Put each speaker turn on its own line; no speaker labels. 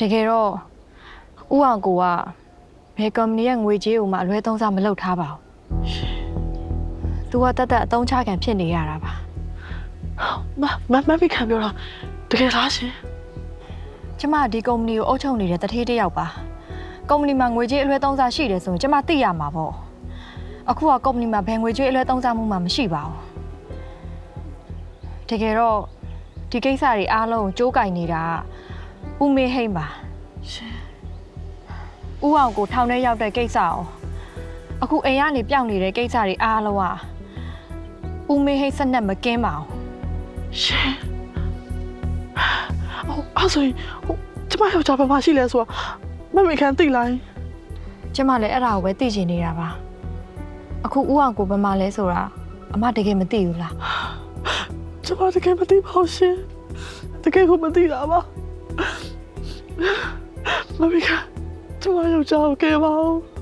တကယ်တော့ဥအောင်ကိုကဘယ်ကုမ္ပဏီရဲ့ငွေကြေးကိုမှအလွဲသုံးစားမလုပ်ထားပါဘူး။ तू ကတက်တက်အတုံးချခံဖြစ်နေရတာပါ
မမမမိခံပြောတာတကယ်လားရှင်။
ကျမဒီကုမ္ပဏီကိုအုပ်ချုပ်နေတဲ့တထေးတစ်ယောက်ပါ။ကုမ္ပဏီမှာငွေကြေးအလွဲသုံးစားရှိတယ်ဆိုရင်ကျမသိရမှာပေါ့။အခုကကုမ္ပဏီမှာဘယ်ငွေကြေးအလွဲသုံးစားမှုမှမရှိပါဘူး။တကယ်တော့ဒီကိစ္စတွေအားလုံးကိုကြိုးကင်နေတာက ဦးမေဟိမ့်ပါ
ရှင်။
ဦးအောင်ကိုထောင်ထဲရောက်တဲ့ကိစ္စအောင်အခုအိမ်ကနေပြောင်းနေတဲ့ကိစ္စတွေအားလုံးကဦးမေဟိမ့်စနက်မကင်းပါဘူး။
ရှင်ဟိုအဲ့ဆိုရင်ဟိုကျမယောက်ျားဘာမှရှိလဲဆိုတာမမိခံသိလိုက်
ကျမလည်းအဲ့ဒါကိုပဲသိချင်နေတာပါအခုဦးအောင်ကိုဘယ်မှာလဲဆိုတာအမတကယ်မသိဘူးလား
ကျမတကယ်မသိပါဘူးရှင်တကယ်ကိုမသိတာပါ မမိခံကျမယောက်ျားကိုကဲပါဦး